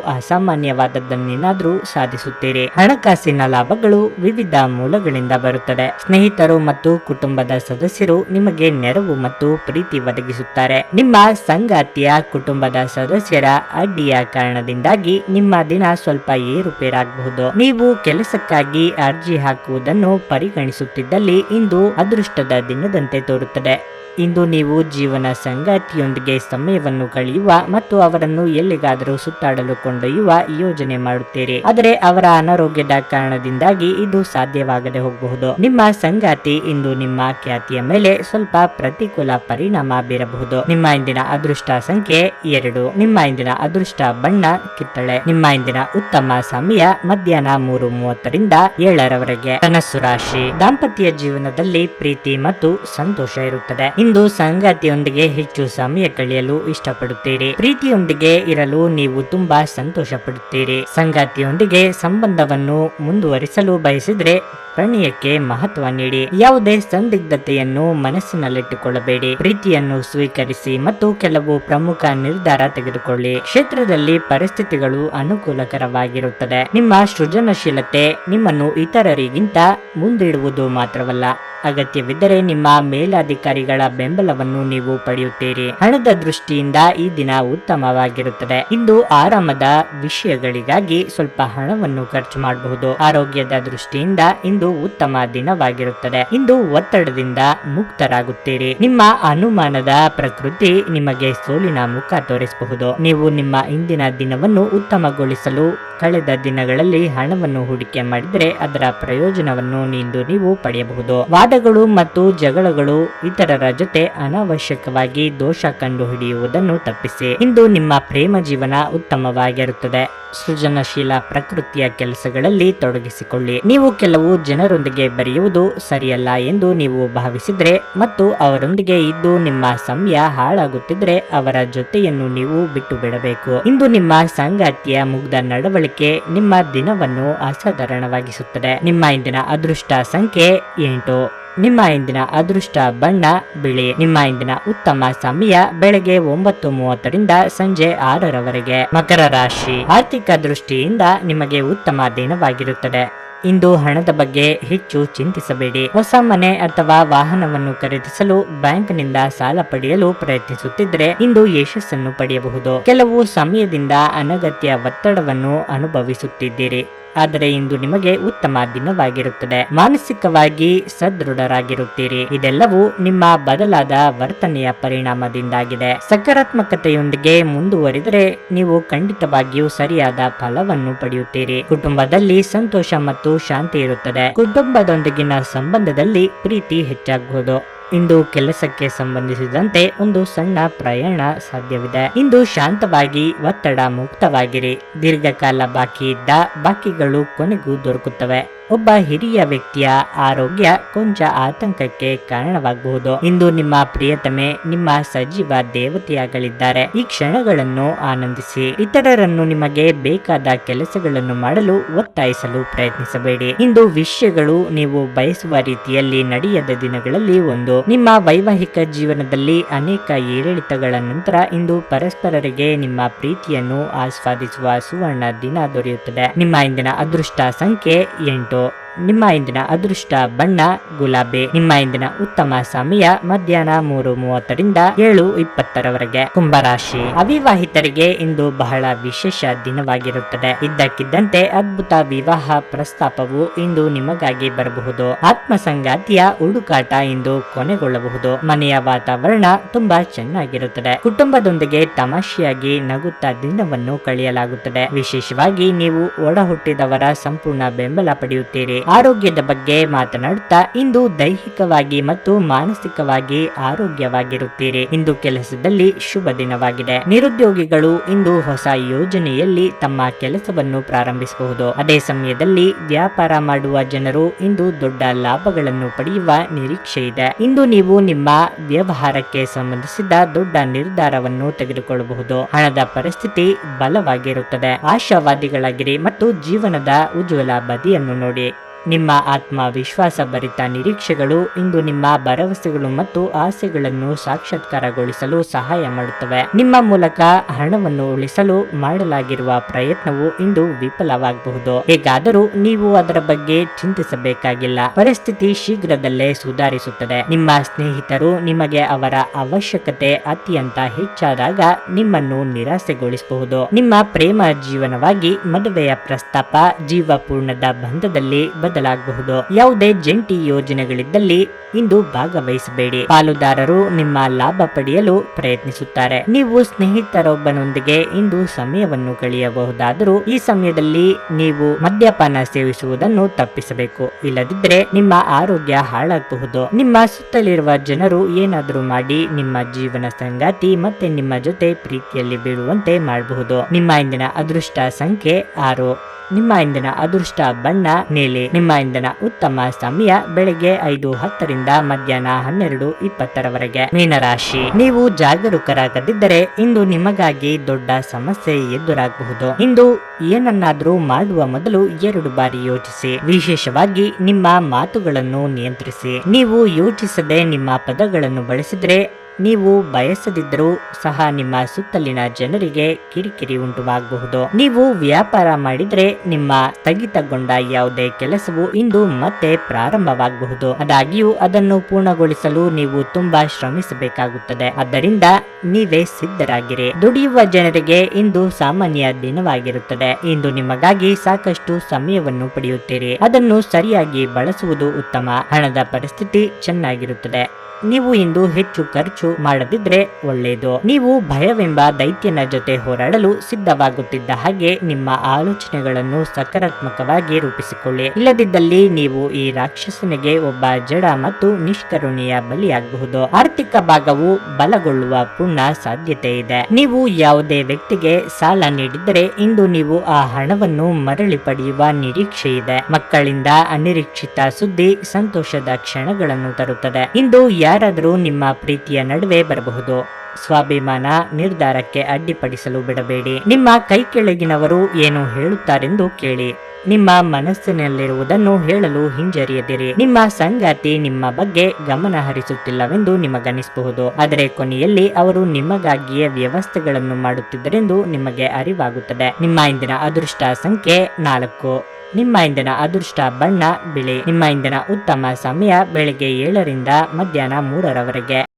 ಅಸಾಮಾನ್ಯವಾದದ್ದನ್ನೇನಾದ್ರೂ ಸಾಧಿಸುತ್ತೀರಿ. ಹಣಕಾಸಿನ ಲಾಭಗಳು ವಿವಿಧ ಮೂಲಗಳಿಂದ ಬರುತ್ತದೆ. ಸ್ನೇಹಿತರು ಮತ್ತು ಕುಟುಂಬದ ಸದಸ್ಯರು ನಿಮಗೆ ನೆರವು ಮತ್ತು ಪ್ರೀತಿ ಒದಗಿಸುತ್ತಾರೆ. ನಿಮ್ಮ ಸಂಗಾತಿಯ ಕುಟುಂಬದ ಸದಸ್ಯರ ಅಡ್ಡಿಯ ಕಾರಣದಿಂದಾಗಿ ನಿಮ್ಮ ದಿನ ಸ್ವಲ್ಪ ಏರುಪೇರಾಗಬಹುದು. ನೀವು ಕೆಲಸಕ್ಕಾಗಿ ಅರ್ಜಿ ಹಾಕುವುದನ್ನು ಪರಿಗಣಿಸುತ್ತಿದ್ದಲ್ಲಿ ಇಂದು ಅದೃಷ್ಟದ ದಿನದಂತೆ ತೋರುತ್ತದೆ. ಇಂದು ನೀವು ಜೀವನ ಸಂಗಾತಿಯೊಂದಿಗೆ ಸಮಯವನ್ನು ಕಳೆಯುವ ಮತ್ತು ಅವರನ್ನು ಎಲ್ಲಿಗಾದರೂ ಸುತ್ತಾಡಲು ಕೊಂಡೊಯ್ಯುವ ಯೋಜನೆ ಮಾಡುತ್ತೀರಿ. ಆದರೆ ಅವರ ಅನಾರೋಗ್ಯದ ಕಾರಣದಿಂದಾಗಿ ಇದು ಸಾಧ್ಯವಾಗದೆ ಹೋಗಬಹುದು. ನಿಮ್ಮ ಸಂಗಾತಿ ಇಂದು ನಿಮ್ಮ ಖ್ಯಾತಿಯ ಮೇಲೆ ಸ್ವಲ್ಪ ಪ್ರತಿಕೂಲ ಪರಿಣಾಮ ಬೀರಬಹುದು. ನಿಮ್ಮ ಇಂದಿನ ಅದೃಷ್ಟ ಸಂಖ್ಯೆ ಎರಡು. ನಿಮ್ಮ ಇಂದಿನ ಅದೃಷ್ಟ ಬಣ್ಣ, ಕಿತ್ತಳೆ. ನಿಮ್ಮ ಇಂದಿನ ಉತ್ತಮ ಸಮಯ ಮಧ್ಯಾಹ್ನ ಮೂರು ಮೂವತ್ತರಿಂದ ಏಳರವರೆಗೆ. ಕನಸು ರಾಶಿ. ದಾಂಪತ್ಯ ಜೀವನದಲ್ಲಿ ಪ್ರೀತಿ ಮತ್ತು ಸಂತೋಷ ಇರುತ್ತದೆ. ಇಂದು ಸಂಗಾತಿಯೊಂದಿಗೆ ಹೆಚ್ಚು ಸಮಯ ಕಳೆಯಲು ಇಷ್ಟಪಡುತ್ತೀರಿ. ಪ್ರೀತಿಯೊಂದಿಗೆ ಇರಲು ನೀವು ತುಂಬಾ ಸಂತೋಷ ಪಡುತ್ತೀರಿ ಸಂಗಾತಿಯೊಂದಿಗೆ ಸಂಬಂಧವನ್ನು ಮುಂದುವರಿಸಲು ಬಯಸಿದ್ರೆ ಪ್ರಣಯಕ್ಕೆ ಮಹತ್ವ ನೀಡಿ ಯಾವುದೇ ಸಂದಿಗ್ಧತೆಯನ್ನು ಮನಸ್ಸಿನಲ್ಲಿಟ್ಟುಕೊಳ್ಳಬೇಡಿ. ಪ್ರೀತಿಯನ್ನು ಸ್ವೀಕರಿಸಿ ಮತ್ತು ಕೆಲವು ಪ್ರಮುಖ ನಿರ್ಧಾರ ತೆಗೆದುಕೊಳ್ಳಿ. ಕ್ಷೇತ್ರದಲ್ಲಿ ಪರಿಸ್ಥಿತಿಗಳು ಅನುಕೂಲಕರವಾಗಿರುತ್ತದೆ. ನಿಮ್ಮ ಸೃಜನಶೀಲತೆ ನಿಮ್ಮನ್ನು ಇತರರಿಗಿಂತ ಮುಂದಿಡುವುದು ಮಾತ್ರವಲ್ಲ, ಅಗತ್ಯವಿದ್ದರೆ ನಿಮ್ಮ ಮೇಲಾಧಿಕಾರಿಗಳ ಬೆಂಬಲವನ್ನು ನೀವು ಪಡೆಯುತ್ತೀರಿ. ಹಣದ ದೃಷ್ಟಿಯಿಂದ ಈ ದಿನ ಉತ್ತಮವಾಗಿರುತ್ತದೆ. ಇಂದು ಆರಾಮದ ವಿಷಯಗಳಿಗಾಗಿ ಸ್ವಲ್ಪ ಹಣವನ್ನು ಖರ್ಚು ಮಾಡಬಹುದು. ಆರೋಗ್ಯದ ದೃಷ್ಟಿಯಿಂದ ಇಂದು ಉತ್ತಮ ದಿನವಾಗಿರುತ್ತದೆ. ಇಂದು ಒತ್ತಡದಿಂದ ಮುಕ್ತರಾಗುತ್ತೀರಿ. ನಿಮ್ಮ ಅನುಮಾನದ ಪ್ರಕೃತಿ ನಿಮಗೆ ಸೋಲಿನ ಮುಖ ತೋರಿಸಬಹುದು. ನೀವು ನಿಮ್ಮ ಇಂದಿನ ದಿನವನ್ನು ಉತ್ತಮಗೊಳಿಸಲು ಕಳೆದ ದಿನಗಳಲ್ಲಿ ಹಣವನ್ನು ಹೂಡಿಕೆ ಮಾಡಿದರೆ ಅದರ ಪ್ರಯೋಜನವನ್ನು ಇಂದು ನೀವು ಪಡೆಯಬಹುದು. ವಾದಗಳು ಮತ್ತು ಜಗಳಗಳು ಇತರರ ಜೊತೆ ಅನಾವಶ್ಯಕವಾಗಿ ದೋಷ ಕಂಡುಹಿಡಿಯುವುದನ್ನು ತಪ್ಪಿಸಿ. ಇಂದು ನಿಮ್ಮ ಪ್ರೇಮ ಜೀವನ ಉತ್ತಮವಾಗಿರುತ್ತದೆ. ಸೃಜನಶೀಲ ಪ್ರಕೃತಿಯ ಕೆಲಸಗಳಲ್ಲಿ ತೊಡಗಿಸಿಕೊಳ್ಳಿ. ನೀವು ಕೆಲವು ಜನರೊಂದಿಗೆ ಬರೆಯುವುದು ಸರಿಯಲ್ಲ ಎಂದು ನೀವು ಭಾವಿಸಿದ್ರೆ ಮತ್ತು ಅವರೊಂದಿಗೆ ಇದ್ದು ನಿಮ್ಮ ಸಮಯ ಹಾಳಾಗುತ್ತಿದ್ರೆ ಅವರ ಜೊತೆಯನ್ನು ನೀವು ಬಿಟ್ಟು ಬಿಡಬೇಕು. ಇಂದು ನಿಮ್ಮ ಸಂಗಾತಿಯ ಮುಗ್ಧ ನಡವಳಿಕೆ ನಿಮ್ಮ ದಿನವನ್ನು ಅಸಾಧಾರಣವಾಗಿಸುತ್ತದೆ ನಿಮ್ಮ ಇಂದಿನ ಅದೃಷ್ಟ ಸಂಖ್ಯೆ ಎಂಟು. ನಿಮ್ಮ ಇಂದಿನ ಅದೃಷ್ಟ ಬಣ್ಣ, ಬಿಳಿ. ನಿಮ್ಮ ಇಂದಿನ ಉತ್ತಮ ಸಮಯ ಬೆಳಗ್ಗೆ ಒಂಬತ್ತು ಮೂವತ್ತರಿಂದ ಸಂಜೆ ಆರರವರೆಗೆ. ಮಕರ ರಾಶಿ ಆರ್ಥಿಕ ದೃಷ್ಟಿಯಿಂದ ನಿಮಗೆ ಉತ್ತಮ ದಿನವಾಗಿರುತ್ತದೆ. ಇಂದು ಹಣದ ಬಗ್ಗೆ ಹೆಚ್ಚು ಚಿಂತಿಸಬೇಡಿ. ಹೊಸ ಮನೆ ಅಥವಾ ವಾಹನವನ್ನು ಖರೀದಿಸಲು ಬ್ಯಾಂಕ್ನಿಂದ ಸಾಲ ಪಡೆಯಲು ಪ್ರಯತ್ನಿಸುತ್ತಿದ್ದರೆ ಇಂದು ಯಶಸ್ಸನ್ನು ಪಡೆಯಬಹುದು. ಕೆಲವು ಸಮಯದಿಂದ ಅನಗತ್ಯ ಒತ್ತಡವನ್ನು ಅನುಭವಿಸುತ್ತಿದ್ದೀರಿ. ಆದರೆ ಇಂದು ನಿಮಗೆ ಉತ್ತಮ ದಿನವಾಗಿರುತ್ತದೆ. ಮಾನಸಿಕವಾಗಿ ಸದೃಢರಾಗಿರುತ್ತೀರಿ. ಇದೆಲ್ಲವೂ ನಿಮ್ಮ ಬದಲಾದ ವರ್ತನೆಯ ಪರಿಣಾಮದಿಂದಾಗಿದೆ. ಸಕಾರಾತ್ಮಕತೆಯೊಂದಿಗೆ ಮುಂದುವರಿದರೆ ನೀವು ಖಂಡಿತವಾಗಿಯೂ ಸರಿಯಾದ ಫಲವನ್ನು ಪಡೆಯುತ್ತೀರಿ. ಕುಟುಂಬದಲ್ಲಿ ಸಂತೋಷ ಮತ್ತು ಶಾಂತಿ ಇರುತ್ತದೆ. ಕುಟುಂಬದೊಂದಿಗಿನ ಸಂಬಂಧದಲ್ಲಿ ಪ್ರೀತಿ ಹೆಚ್ಚಾಗಬಹುದು ಇಂದು ಕೆಲಸಕ್ಕೆ ಸಂಬಂಧಿಸಿದಂತೆ ಒಂದು ಸಣ್ಣ ಪ್ರಯಾಣ ಸಾಧ್ಯವಿದೆ. ಇಂದು ಶಾಂತವಾಗಿ, ಒತ್ತಡ ಮುಕ್ತವಾಗಿರಿ. ದೀರ್ಘಕಾಲ ಬಾಕಿ ಇದ್ದ ಬಾಕಿಗಳು ಕೊನೆಗೂ ದೊರಕುತ್ತವೆ. ಒಬ್ಬ ಹಿರಿಯ ವ್ಯಕ್ತಿಯ ಆರೋಗ್ಯ ಕೊಂಚ ಆತಂಕಕ್ಕೆ ಕಾರಣವಾಗಬಹುದು. ಇಂದು ನಿಮ್ಮ ಪ್ರಿಯತಮೆ, ನಿಮ್ಮ ಸಜೀವ ದೇವತೆಯಾಗಲಿದ್ದಾರೆ ಈ ಕ್ಷಣಗಳನ್ನು ಆನಂದಿಸಿ. ಇತರರನ್ನು ನಿಮಗೆ ಬೇಕಾದ ಕೆಲಸಗಳನ್ನು ಮಾಡಲು ಒತ್ತಾಯಿಸಲು ಪ್ರಯತ್ನಿಸಬೇಡಿ. ಇಂದು ವಿಷಯಗಳು ನೀವು ಬಯಸುವ ರೀತಿಯಲ್ಲಿ ನಡೆಯದ ದಿನಗಳಲ್ಲಿ ಒಂದು. ನಿಮ್ಮ ವೈವಾಹಿಕ ಜೀವನದಲ್ಲಿ ಅನೇಕ ಏರಿಳಿತಗಳ ನಂತರ ಇಂದು ಪರಸ್ಪರರಿಗೆ ನಿಮ್ಮ ಪ್ರೀತಿಯನ್ನು ಆಸ್ವಾದಿಸುವ ಸುವರ್ಣ ದಿನ ದೊರೆಯುತ್ತದೆ. ನಿಮ್ಮ ಇಂದಿನ ಅದೃಷ್ಟ ಸಂಖ್ಯೆ ಎಂಟು. と ನಿಮ್ಮ ಇಂದಿನ ಅದೃಷ್ಟ ಬಣ್ಣ, ಗುಲಾಬಿ ನಿಮ್ಮ ಇಂದಿನ ಉತ್ತಮ ಸಮಯ ಮಧ್ಯಾಹ್ನ ಮೂರು ಮೂವತ್ತರಿಂದ ಏಳು ಇಪ್ಪತ್ತರವರೆಗೆ. ಕುಂಭರಾಶಿ. ಅವಿವಾಹಿತರಿಗೆ ಇಂದು ಬಹಳ ವಿಶೇಷ ದಿನವಾಗಿರುತ್ತದೆ. ಇದ್ದಕ್ಕಿದ್ದಂತೆ ಅದ್ಭುತ ವಿವಾಹ ಪ್ರಸ್ತಾಪವು ಇಂದು ನಿಮಗಾಗಿ ಬರಬಹುದು. ಆತ್ಮಸಂಗಾತಿಯ ಹುಡುಕಾಟ ಇಂದು ಕೊನೆಗೊಳ್ಳಬಹುದು. ಮನೆಯ ವಾತಾವರಣ ತುಂಬಾ ಚೆನ್ನಾಗಿರುತ್ತದೆ. ಕುಟುಂಬದೊಂದಿಗೆ ತಮಾಷೆಯಾಗಿ ನಗುತ್ತಾ ದಿನವನ್ನು ಕಳೆಯಲಾಗುತ್ತದೆ. ವಿಶೇಷವಾಗಿ ನೀವು ಒಡಹುಟ್ಟಿದವರ ಸಂಪೂರ್ಣ ಬೆಂಬಲ ಪಡೆಯುತ್ತೀರಿ. ಆರೋಗ್ಯದ ಬಗ್ಗೆ ಮಾತನಾಡುತ್ತಾ ಇಂದು ದೈಹಿಕವಾಗಿ ಮತ್ತು ಮಾನಸಿಕವಾಗಿ ಆರೋಗ್ಯವಾಗಿರುತ್ತೀರಿ. ಇಂದು ಕೆಲಸದಲ್ಲಿ ಶುಭ ದಿನವಾಗಿದೆ. ನಿರುದ್ಯೋಗಿಗಳು ಇಂದು ಹೊಸ ಯೋಜನೆಯಲ್ಲಿ ತಮ್ಮ ಕೆಲಸವನ್ನು ಪ್ರಾರಂಭಿಸಬಹುದು. ಅದೇ ಸಮಯದಲ್ಲಿ ವ್ಯಾಪಾರ ಮಾಡುವ ಜನರು ಇಂದು ದೊಡ್ಡ ಲಾಭಗಳನ್ನು ಪಡೆಯುವ ನಿರೀಕ್ಷೆ ಇದೆ. ಇಂದು ನೀವು ನಿಮ್ಮ ವ್ಯವಹಾರಕ್ಕೆ ಸಂಬಂಧಿಸಿದ ದೊಡ್ಡ ನಿರ್ಧಾರವನ್ನು ತೆಗೆದುಕೊಳ್ಳಬಹುದು. ಹಣದ ಪರಿಸ್ಥಿತಿ ಬಲವಾಗಿರುತ್ತದೆ. ಆಶಾವಾದಿಗಳಾಗಿರಿ ಮತ್ತು ಜೀವನದ ಉಜ್ವಲ ಬದಿಯನ್ನು ನೋಡಿ. ನಿಮ್ಮ ಆತ್ಮವಿಶ್ವಾಸ ಭರಿತ ನಿರೀಕ್ಷೆಗಳು ಇಂದು ನಿಮ್ಮ ಭರವಸೆಗಳು ಮತ್ತು ಆಸೆಗಳನ್ನು ಸಾಕ್ಷಾತ್ಕಾರಗೊಳಿಸಲು ಸಹಾಯ ಮಾಡುತ್ತವೆ. ನಿಮ್ಮ ಮೂಲಕ ಹಣವನ್ನು ಉಳಿಸಲು ಮಾಡಲಾಗಿರುವ ಪ್ರಯತ್ನವು ಇಂದು ವಿಫಲವಾಗಬಹುದು. ಹೇಗಾದರೂ ನೀವು ಅದರ ಬಗ್ಗೆ ಚಿಂತಿಸಬೇಕಾಗಿಲ್ಲ. ಪರಿಸ್ಥಿತಿ ಶೀಘ್ರದಲ್ಲೇ ಸುಧಾರಿಸುತ್ತದೆ. ನಿಮ್ಮ ಸ್ನೇಹಿತರು ನಿಮಗೆ ಅವರ ಅವಶ್ಯಕತೆ ಅತ್ಯಂತ ಹೆಚ್ಚಾದಾಗ ನಿಮ್ಮನ್ನು ನಿರಾಸೆಗೊಳಿಸಬಹುದು. ನಿಮ್ಮ ಪ್ರೇಮ ಜೀವನವಾಗಿ ಮದುವೆಯ ಪ್ರಸ್ತಾಪ, ಜೀವಪೂರ್ಣದ ಬಂಧದಲ್ಲಿ ಬದಲಾಗಬಹುದು. ಯಾವುದೇ ಜಂಟಿ ಯೋಜನೆಗಳಿದ್ದಲ್ಲಿ ಇಂದು ಭಾಗವಹಿಸಬೇಡಿ. ಪಾಲುದಾರರು ನಿಮ್ಮ ಲಾಭ ಪಡೆಯಲು ಪ್ರಯತ್ನಿಸುತ್ತಾರೆ. ನೀವು ಸ್ನೇಹಿತರೊಬ್ಬನೊಂದಿಗೆ ಇಂದು ಸಮಯವನ್ನು ಕಳೆಯಬಹುದಾದರೂ ಈ ಸಮಯದಲ್ಲಿ ನೀವು ಮದ್ಯಪಾನ ಸೇವಿಸುವುದನ್ನು ತಪ್ಪಿಸಬೇಕು. ಇಲ್ಲದಿದ್ದರೆ ನಿಮ್ಮ ಆರೋಗ್ಯ ಹಾಳಾಗಬಹುದು. ನಿಮ್ಮ ಸುತ್ತಲಿರುವ ಜನರು ಏನಾದರೂ ಮಾಡಿ ನಿಮ್ಮ ಜೀವನ ಸಂಗಾತಿ ಮತ್ತೆ ನಿಮ್ಮ ಜೊತೆ ಪ್ರೀತಿಯಲ್ಲಿ ಬೀಳುವಂತೆ ಮಾಡಬಹುದು. ನಿಮ್ಮ ಇಂದಿನ ಅದೃಷ್ಟ ಸಂಖ್ಯೆ ಆರು. ನಿಮ್ಮ ಇಂದಿನ ಅದೃಷ್ಟ ಬಣ್ಣ ನೀಲಿ ನಿಮ್ಮ ಇಂದಿನ ಉತ್ತಮ ಸಮಯ ಬೆಳಿಗ್ಗೆ ಐದು ಹತ್ತರಿಂದ ಮಧ್ಯಾಹ್ನ ಹನ್ನೆರಡು ಇಪ್ಪತ್ತರವರೆಗೆ. ಮೀನರಾಶಿ, ನೀವು ಜಾಗರೂಕರಾಗದಿದ್ದರೆ ಇಂದು ನಿಮಗಾಗಿ ದೊಡ್ಡ ಸಮಸ್ಯೆ ಎದುರಾಗಬಹುದು. ಇಂದು ಏನನ್ನಾದರೂ ಮಾಡುವ ಮೊದಲು ಎರಡು ಬಾರಿ ಯೋಚಿಸಿ. ವಿಶೇಷವಾಗಿ ನಿಮ್ಮ ಮಾತುಗಳನ್ನು ನಿಯಂತ್ರಿಸಿ. ನೀವು ಯೋಚಿಸದೆ ನಿಮ್ಮ ಪದಗಳನ್ನು ಬಳಸಿದ್ರೆ ನೀವು ಬಯಸದಿದ್ದರೂ ಸಹ ನಿಮ್ಮ ಸುತ್ತಲಿನ ಜನರಿಗೆ ಕಿರಿಕಿರಿ ಉಂಟುವಾಗಬಹುದು. ನೀವು ವ್ಯಾಪಾರ ಮಾಡಿದ್ರೆ ನಿಮ್ಮ ಸ್ಥಗಿತಗೊಂಡ ಯಾವುದೇ ಕೆಲಸವು ಇಂದು ಮತ್ತೆ ಪ್ರಾರಂಭವಾಗಬಹುದು. ಆದಾಗ್ಯೂ ಅದನ್ನು ಪೂರ್ಣಗೊಳಿಸಲು ನೀವು ತುಂಬಾ ಶ್ರಮಿಸಬೇಕಾಗುತ್ತದೆ. ಆದ್ದರಿಂದ ನೀವೇ ಸಿದ್ಧರಾಗಿರಿ. ದುಡಿಯುವ ಜನರಿಗೆ ಇಂದು ಸಾಮಾನ್ಯ ದಿನವಾಗಿರುತ್ತದೆ. ಇಂದು ನಿಮಗಾಗಿ ಸಾಕಷ್ಟು ಸಮಯವನ್ನು ಪಡೆಯುತ್ತೀರಿ. ಅದನ್ನು ಸರಿಯಾಗಿ ಬಳಸುವುದು ಉತ್ತಮ. ಹಣದ ಪರಿಸ್ಥಿತಿ ಚೆನ್ನಾಗಿರುತ್ತದೆ. ನೀವು ಇಂದು ಹೆಚ್ಚು ಖರ್ಚು ಮಾಡದಿದ್ರೆ ಒಳ್ಳೆಯದು ನೀವು ಭಯವೆಂಬ ದೈತ್ಯನ ಜೊತೆ ಹೋರಾಡಲು ಸಿದ್ಧವಾಗುತ್ತಿದ್ದ ಹಾಗೆ ನಿಮ್ಮ ಆಲೋಚನೆಗಳನ್ನು ಸಕಾರಾತ್ಮಕವಾಗಿ ರೂಪಿಸಿಕೊಳ್ಳಿ. ಇಲ್ಲದಿದ್ದಲ್ಲಿ ನೀವು ಈ ರಾಕ್ಷಸನಿಗೆ ಒಬ್ಬ ಜಡ ಮತ್ತು ನಿಷ್ಕರುಣೆಯ ಬಲಿಯಾಗಬಹುದು. ಆರ್ಥಿಕ ಭಾಗವು ಬಲಗೊಳ್ಳುವ ಪೂರ್ಣ ಸಾಧ್ಯತೆ ಇದೆ. ನೀವು ಯಾವುದೇ ವ್ಯಕ್ತಿಗೆ ಸಾಲ ನೀಡಿದರೆ ಇಂದು ನೀವು ಆ ಹಣವನ್ನು ಮರಳಿ ಪಡೆಯುವ ನಿರೀಕ್ಷೆ ಇದೆ. ಮಕ್ಕಳಿಂದ ಅನಿರೀಕ್ಷಿತ ಸುದ್ದಿ ಸಂತೋಷದ ಕ್ಷಣಗಳನ್ನು ತರುತ್ತದೆ. ಇಂದು ಯಾರಾದರೂ ನಿಮ್ಮ ಪ್ರೀತಿಯ ನಡುವೆ ಬರಬಹುದು. ಸ್ವಾಭಿಮಾನ ನಿರ್ಧಾರಕ್ಕೆ ಅಡ್ಡಿಪಡಿಸಲು ಬಿಡಬೇಡಿ. ನಿಮ್ಮ ಕೈ ಕೆಳಗಿನವರು ಏನು ಹೇಳುತ್ತಾರೆಂದು ಕೇಳಿ. ನಿಮ್ಮ ಮನಸ್ಸಿನಲ್ಲಿರುವುದನ್ನು ಹೇಳಲು ಹಿಂಜರಿಯದಿರಿ. ನಿಮ್ಮ ಸಂಗಾತಿ ನಿಮ್ಮ ಬಗ್ಗೆ ಗಮನ ಹರಿಸುತ್ತಿಲ್ಲವೆಂದು ನಿಮಗನಿಸಬಹುದು. ಆದರೆ ಕೊನೆಯಲ್ಲಿ ಅವರು ನಿಮಗಾಗಿಯೇ ವ್ಯವಸ್ಥೆಗಳನ್ನು ಮಾಡುತ್ತಿದ್ದರೆಂದು ನಿಮಗೆ ಅರಿವಾಗುತ್ತದೆ. ನಿಮ್ಮ ಇಂದಿನ ಅದೃಷ್ಟ ಸಂಖ್ಯೆ ನಾಲ್ಕು. ನಿಮ್ಮ ಇಂದಿನ ಅದೃಷ್ಟ ಬಣ್ಣ ಬಿಳಿ. ನಿಮ್ಮ ಇಂದಿನ ಉತ್ತಮ ಸಮಯ ಬೆಳಿಗ್ಗೆ ಏಳರಿಂದ ಮಧ್ಯಾಹ್ನ ಮೂರರವರೆಗೆ.